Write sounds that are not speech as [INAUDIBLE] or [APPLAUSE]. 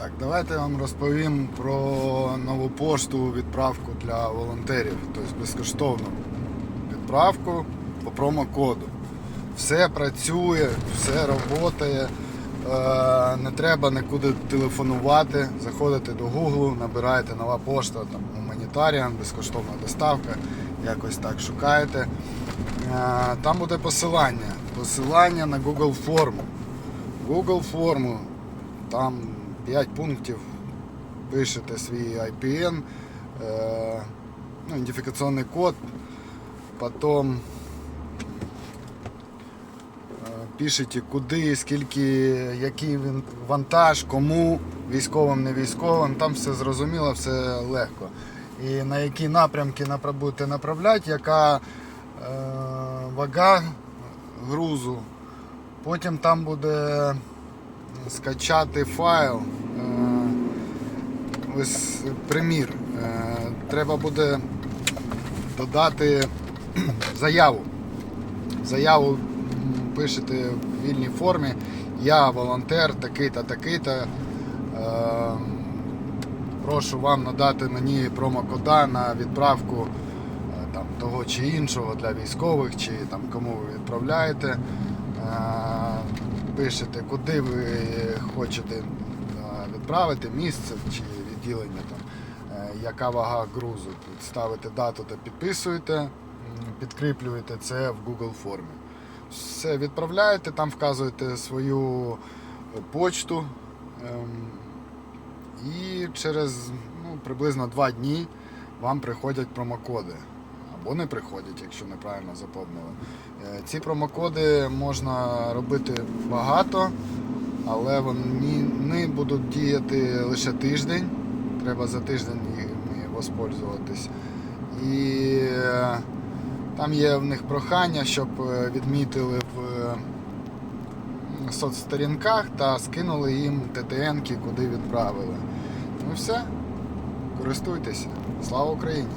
Так, давайте я вам розповім про нову пошту відправку для волонтерів, тобто безкоштовну відправку по промокоду. Все працює, все працює. Е, не треба нікуди телефонувати, заходите до Google, набираєте нова пошта, там гуманітаріан, безкоштовна доставка, якось так шукаєте. Е, там буде посилання. Посилання на Google форму. Google форму, там 5 пунктів, пишете свій IPN, е, ну, ідентифікаційний код, потім е, пишете куди, скільки, який він вантаж, кому, військовим, не військовим, там все зрозуміло, все легко. І на які напрямки будете направляти, яка е, вага грузу. Потім там буде скачати файл. е, Ось примір. Е, Треба буде додати [CLEARS THROAT] заяву. Заяву пишете в вільній формі. Я волонтер, такий-то, такий-то. Е, Прошу вам надати мені промокода на відправку там, того чи іншого для військових, чи там, кому ви відправляєте. Пишете, куди ви хочете е, відправити, місце чи відділення, там, е, яка вага грузу. Ставите дату та підписуєте, підкріплюєте це в Google формі. Все відправляєте, там вказуєте свою почту. ем, і через ну, приблизно 2 дні вам приходять промокоди. Або не приходять, якщо неправильно заповнили. Е, Ці промокоди можна робити багато, але вони будуть діяти лише тиждень. Треба за тиждень ними воспользуватись. І е, там є в них прохання, щоб е, відмітили в соцсторінках та скинули їм ТТНки, куди відправили. Ну все, користуйтеся. Слава Україні!